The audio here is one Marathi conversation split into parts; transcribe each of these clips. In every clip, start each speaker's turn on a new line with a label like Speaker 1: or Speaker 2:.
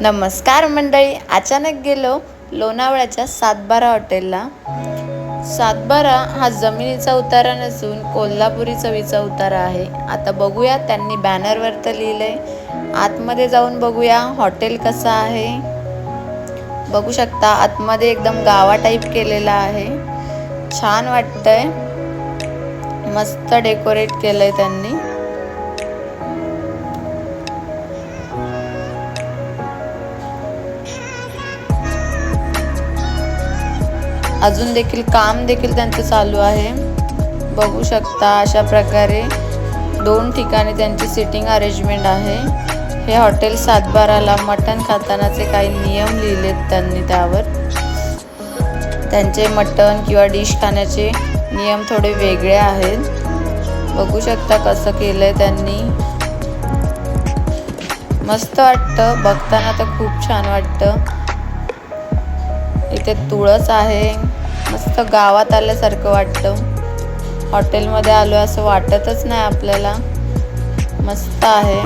Speaker 1: नमस्कार मंडळी अचानक गेलो लोणावळ्याच्या सातबारा हॉटेलला. सातबारा हा जमिनीचा उतारा नसून कोल्हापुरी चवीचा उतारा आहे. आता बघूया त्यांनी बॅनरवर तर लिहिलंय. आतमध्ये जाऊन बघूया हॉटेल कसं आहे. बघू शकता आतमध्ये एकदम गावा टाईप केलेला आहे. छान वाटतंय. मस्त डेकोरेट केलंय त्यांनी. अजून देखील काम देखील त्यांचं चालू आहे. बघू शकता अशा प्रकारे दोन ठिकाणी त्यांची सिटिंग अरेंजमेंट आहे. हे हॉटेल सातबाराला मटण खातानाचे काही नियम लिहिलेत त्यांनी त्यावर. त्यांचे मटण किंवा डिश खाण्याचे नियम थोडे वेगळे आहेत. बघू शकता कसं केलंय त्यांनी. मस्त वाटतं. बघताना तर खूप छान वाटतं. इथे तुळस आहे. मस्त गावात आल्यासारखं वाटतं. हॉटेलमध्ये आलो असं वाटतच नाही आपल्याला. मस्त आहे.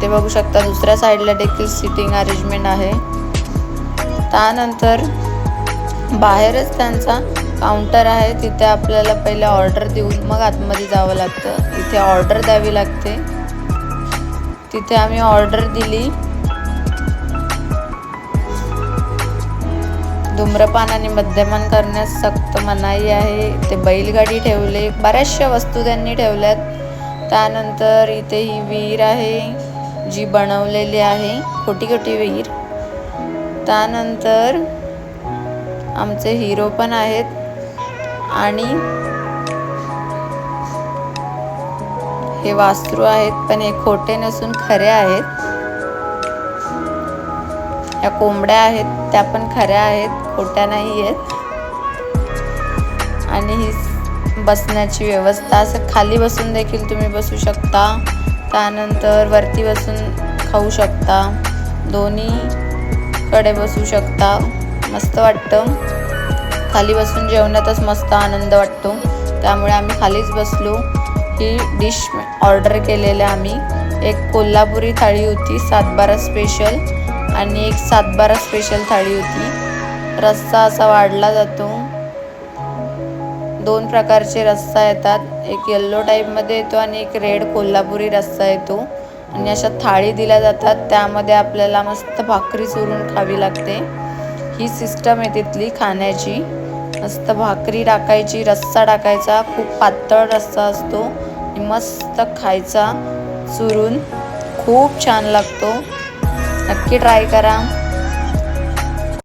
Speaker 1: ते बघू शकता दुसऱ्या साईडला देखील सिटिंग अरेंजमेंट आहे. त्यानंतर बाहेरच त्यांचा काउंटर आहे. तिथे आपल्याला पहिले ऑर्डर देऊन मग आतमध्ये जावं लागतं. इथे ऑर्डर द्यावी लागते. तिथे आम्ही ऑर्डर दिली. धूम्रपान आणि मद्यपान करण्यास सक्त मनाई आहे. ते बैलगाडी ठेवले बऱ्याचशा वस्तू त्यांनी ठेवल्यात. त्यानंतर इथे ही विहीर आहे जी बनवलेली आहे. खोटी खोटी विहीर. त्यानंतर आमचे हिरो पण आहेत. आणि हे वास्त्रू आहेत पण हे खोटे नसून खरे आहेत. या कोंबड्या आहेत त्या पण खऱ्या आहेत. खोट्या नाही आहेत. आणि ही बसण्याची व्यवस्था असं खाली बसून देखील तुम्ही बसू शकता. त्यानंतर वरती बसून खाऊ शकता. दोन्हीकडे बसू शकता. मस्त वाटतं. खाली बसून जेवणातच मस्त आनंद वाटतो. त्यामुळे आम्ही खालीच बसलो. ही डिश ऑर्डर केलेल्या आम्ही. एक कोल्हापुरी थाळी होती सातबारा स्पेशल आणि एक सातबारा स्पेशल थाळी होती. रस्सा असा वाढला जातो. दोन प्रकारचे रस्सा येतात. एक येल्लो टाईपमध्ये येतो आणि एक रेड कोल्हापुरी रस्सा येतो. आणि अशा थाळी दिल्या जातात. त्यामध्ये आपल्याला मस्त भाकरी चुरून खावी लागते. ही सिस्टम आहे तिथली खाण्याची. मस्त भाकरी टाकायची रस्सा टाकायचा. खूप पातळ रस्सा असतो. मस्त खायचा चुरून. खूप छान लागतो. नक्की ट्राय करा.